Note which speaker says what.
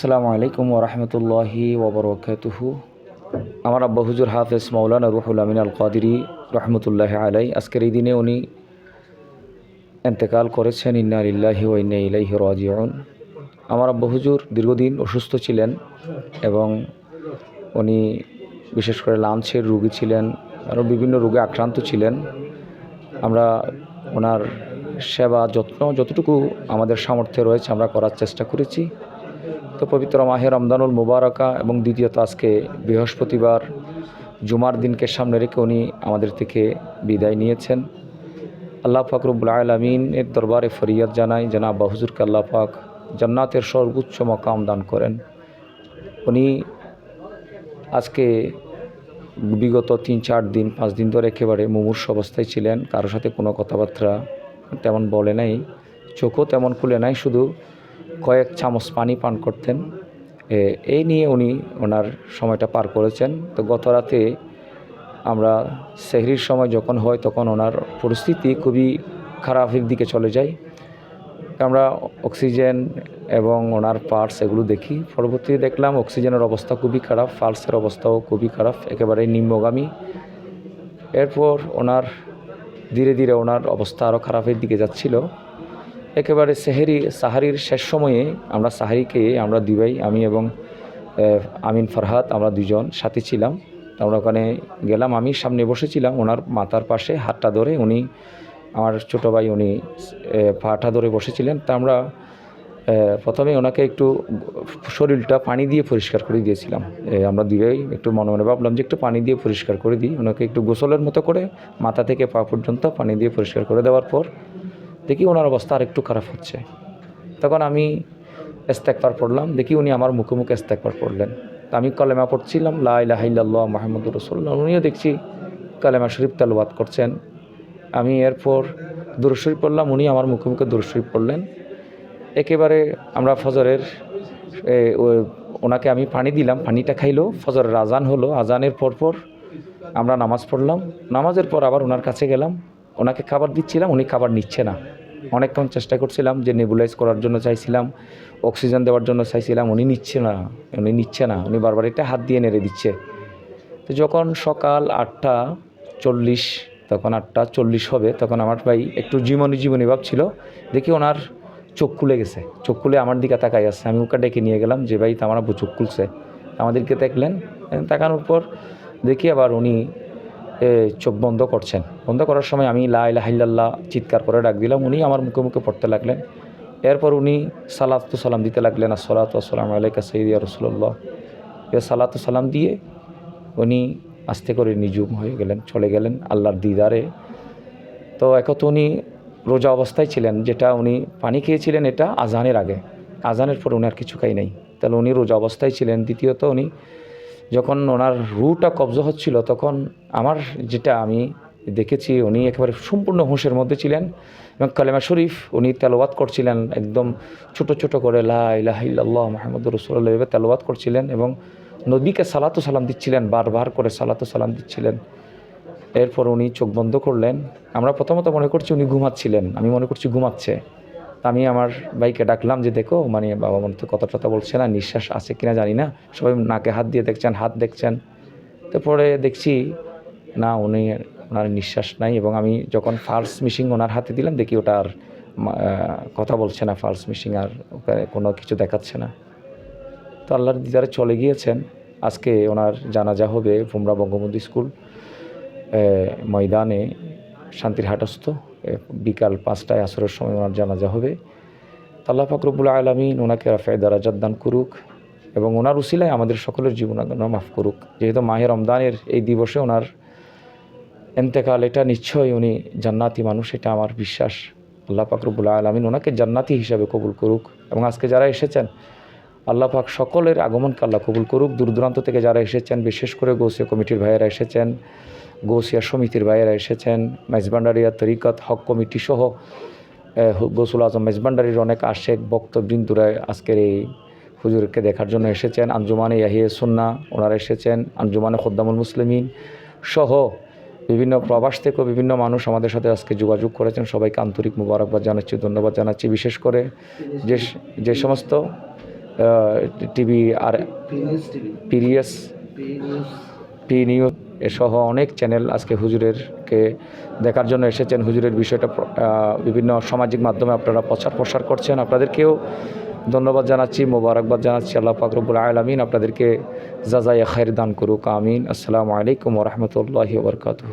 Speaker 1: আসসালামু আলাইকুম ওরহমতুল্লাহি ওবরকাতুহু আমার আব্বা হুজুর হাফেজ মৌলানা রুহুল আমিন আল কাদিরি রহমতুল্লাহ আলাই আজকের এই দিনে উনি এন্তেকাল করেছেন, ইন্না ইল্লাহি ও ইন্না ইলাইহি রাজিউন। আমার আব্বা হুজুর দীর্ঘদিন অসুস্থ ছিলেন এবং উনি বিশেষ করে লাঞ্চের রুগী ছিলেন, আরও বিভিন্ন রোগে আক্রান্ত ছিলেন। আমরা ওনার সেবা যত্ন যতটুকু আমাদের সামর্থ্যে রয়েছে আমরা করার চেষ্টা করেছি। তো পবিত্র মাহে রমদানুল মুবারকা এবং দ্বিতীয়ত আজকে বৃহস্পতিবার জুমার দিনকে সামনে রেখে উনি আমাদের থেকে বিদায় নিয়েছেন। আল্লাহ পাক আলমিনের দরবারে ফরিয়াদ জানাই যেন আব্বা হুজুরকে আল্লাহ পাক জান্নাতের সর্বোচ্চ মকাম দান করেন। উনি আজকে বিগত তিন চার দিন, পাঁচ দিন ধরে একেবারে মুমূর্ষ অবস্থায় ছিলেন। কারোর সাথে কোনো কথাবার্তা তেমন বলে নাই, চোখও তেমন খুলে নাই, শুধু কয়েক চামচ পানি পান করতেন। এই নিয়ে উনি ওনার সময়টা পার করেছেন। তো গত রাতে আমরা সেহরির সময় যখন হয় তখন ওনার পরিস্থিতি খুবই খারাপের দিকে চলে যায়। আমরা অক্সিজেন এবং ওনার পার্টস এগুলো দেখি। পরবর্তীতে দেখলাম অক্সিজেনের অবস্থা খুবই খারাপ, পার্টসের অবস্থাও খুবই খারাপ, একেবারে নিম্নগামী। এরপর ওনার ধীরে ধীরে ওনার অবস্থা আরও খারাপের দিকে যাচ্ছিল। একেবারে সেহেরি, সাহারির শেষ সময়ে আমরা সাহারিকে, আমরা দুই ভাই আমি এবং আমিন ফরহাদ, আমরা দুজন সাথে ছিলাম। আমরা ওখানে গেলাম, আমি সামনে বসেছিলাম, ওনার মাথার পাশে হাতটা ধরে উনি, আমার ছোটো ভাই উনি পাটা ধরে বসেছিলেন। তা আমরা প্রথমে ওনাকে একটু শরীরটা পানি দিয়ে পরিষ্কার করে দিয়েছিলাম। আমরা দুই একটু মনে মনে ভাবলাম যে একটু পানি দিয়ে পরিষ্কার করে দিই। ওনাকে একটু গোসলের মতো করে মাথা থেকে পা পর্যন্ত পানি দিয়ে পরিষ্কার করে দেওয়ার পর দেখি ওনার অবস্থা আর একটু খারাপ হচ্ছে। তখন আমি ইস্তেকবার পড়লাম, দেখি উনি আমার মুখে মুখে ইস্তেকবার পড়লেন। তা আমি কলেমা পড়ছিলাম, লা ইলাহা ইল্লাল্লাহ মাহমুদ রসুল্লাহ উনিও দেখছি কালেমা শরীফ তালবাদ করছেন। আমি এরপর দুরুদ পড়লাম, উনি আমার মুখে মুখে দুরুদ পড়লেন। একেবারে আমরা ফজরের ওনাকে আমি পানি দিলাম, পানিটা খাইলো, ফজরের আজান হলো, আজানের পর পর আমরা নামাজ পড়লাম। নামাজের পর আবার ওনার কাছে গেলাম, ওনাকে খাবার দিচ্ছিলাম, উনি খাবার নিচ্ছে না। অনেকক্ষণ চেষ্টা করছিলাম যে নেবুলাইজ করার জন্য চাইছিলাম অক্সিজেন দেওয়ার জন্য চাইছিলাম, উনি নিচ্ছে না, উনি নিচ্ছে না, উনি বারবার এটা হাত দিয়ে নেড়ে দিচ্ছে। তো যখন সকাল আটটা চল্লিশ, তখন আটটা চল্লিশ হবে, তখন আমার ভাই একটু জীবনী জীবনী ভাব ছিল দেখি ওনার চোখ খুলে গেছে, চোখ খুলে আমার দিকে তাকাই আসছে আমি ওকে ডেকে নিয়ে গেলাম যে, ভাই আমার আব্বু চোখ খুলছে। আমাদেরকে দেখলেন, তাকানোর পর দেখি আবার উনি চোখ বন্ধ করছেন। বন্ধ করার সময় আমি লা ইলাহা ইল্লাল্লাহ চিৎকার করে ডাক দিলাম। উনি আমার মুখে মুখে পড়তে লাগলেন। এরপর উনি সালাতু সালাম দিতে লাগলেন। আসসালাতু আসসালামু আলাইকা সাইদিয়া রসুল্লাহ এ সালাতু সালাম দিয়ে উনি আস্তে করে নিজুম হয়ে গেলেন, চলে গেলেন আল্লাহর দিদারে। তো একত উনি রোজা অবস্থায় ছিলেন, যেটা উনি পানি খেয়েছিলেন, এটা আজানের আগে। আজানের পর উনি আর কিছু খাই নাই। তাহলে উনি রোজা অবস্থায় ছিলেন। দ্বিতীয়ত উনি যখন ওনার রুটা কবজ হচ্ছিল, তখন আমার যেটা আমি দেখেছি, উনি একেবারে সম্পূর্ণ হুঁশের মধ্যে ছিলেন। এবং কালেমা শরীফ উনি তেলাওয়াত করছিলেন, একদম ছোট ছোট করে, লা ইলাহা ইল্লাল্লাহ মাহমুদ রসুল্লাহ এভাবে তেলাওয়াত করছিলেন এবং নবীকে সালাতু সালাম দিচ্ছিলেন, বারবার করে সালাতু সালাম দিচ্ছিলেন। এরপর উনি চোখ বন্ধ করলেন। আমরা প্রথমত মনে করছি উনি ঘুমাচ্ছিলেন, আমি মনে করছি ঘুমাচ্ছে। আমি আমার ভাইকে ডাকলাম যে, দেখো মানে বাবা মনে তো কথা টথা বলছে না, নিঃশ্বাস আছে কিনা জানি না। সবাই নাকে হাত দিয়ে দেখছেন, হাত দেখছেন। তারপরে দেখছি, না, উনি ওনার নিঃশ্বাস নাই এবং আমি যখন ফার্স মিশিং ওনার হাতে দিলাম, দেখি ওটা আর কথা বলছে না ফার্স মিশিং আর ওকে কোনো কিছু দেখাচ্ছে না। তো আল্লাহর দিদারে চলে গিয়েছেন। আজকে ওনার জানাজা হবে ভুমরা বঙ্গবন্ধু স্কুল ময়দানে শান্তির হাটস্থ বিকাল পাঁচটায় আসরের সময় ওনার জানাজা হবে। আল্লাহ ফাকরবুল আলমিন ওনাকে রাফায় দারাজাত দান করুক এবং ওনার উসিলায় আমাদের সকলের জীবন মাফ করুক। যেহেতু মাহের রমদানের এই দিবসে ওনার এন্তেকাল, এটা নিশ্চয়ই উনি জান্নাতি মানুষ, এটা আমার বিশ্বাস। আল্লাহ পাকরবুল আলমিন ওনাকে জান্নাতি হিসাবে কবুল করুক। এবং আজকে যারা এসেছেন, আল্লাহ পাক সকলের আগমনকে আল্লাহ কবুল করুক। দূর দূরান্ত থেকে যারা এসেছেন, বিশেষ করে গৌসিয়া কমিটির ভাইয়েরা এসেছেন, গৌসিয়া সমিতির ভাইয়েরা এসেছেন, মেজবান্ডারিয়া তরিকত হক কমিটি সহ গৌসুল আজম মেজবান্ডারির অনেক আশেক বক্তবৃন্দুরা আজকের এই হুজুরকে দেখার জন্য এসেছেন। আঞ্জুমানে ইয়াহিয়ে সুন্না ওনারা এসেছেন। আঞ্জুমানে খদ্দামুল মুসলিমিন সহ বিভিন্ন প্রবাস থেকেও বিভিন্ন মানুষ আমাদের সাথে আজকে যোগাযোগ করেছেন। সবাইকে আন্তরিক মুবারকবাদ জানাচ্ছি, ধন্যবাদ জানাচ্ছি। বিশেষ করে যে যে সমস্ত টিভি আর পিরিয়াস পি নিউজ এসহ অনেক চ্যানেল আজকে হুজুরেরকে দেখার জন্য এসেছেন। হুজুরের বিষয়টা বিভিন্ন সামাজিক মাধ্যমে আপনারা প্রচার প্রসার করছেন। আপনাদেরকেও ধন্যবাদ জানাচ্ছি, মোবারকবাদ জানাচ্ছি, আল্লাহ পাকরবুল আলমিন আপনাদেরকে জাজাই খায়ের দান করুক, আমিন। আসসালামু আলাইকুম রহমতুল্লাহি বরকাতু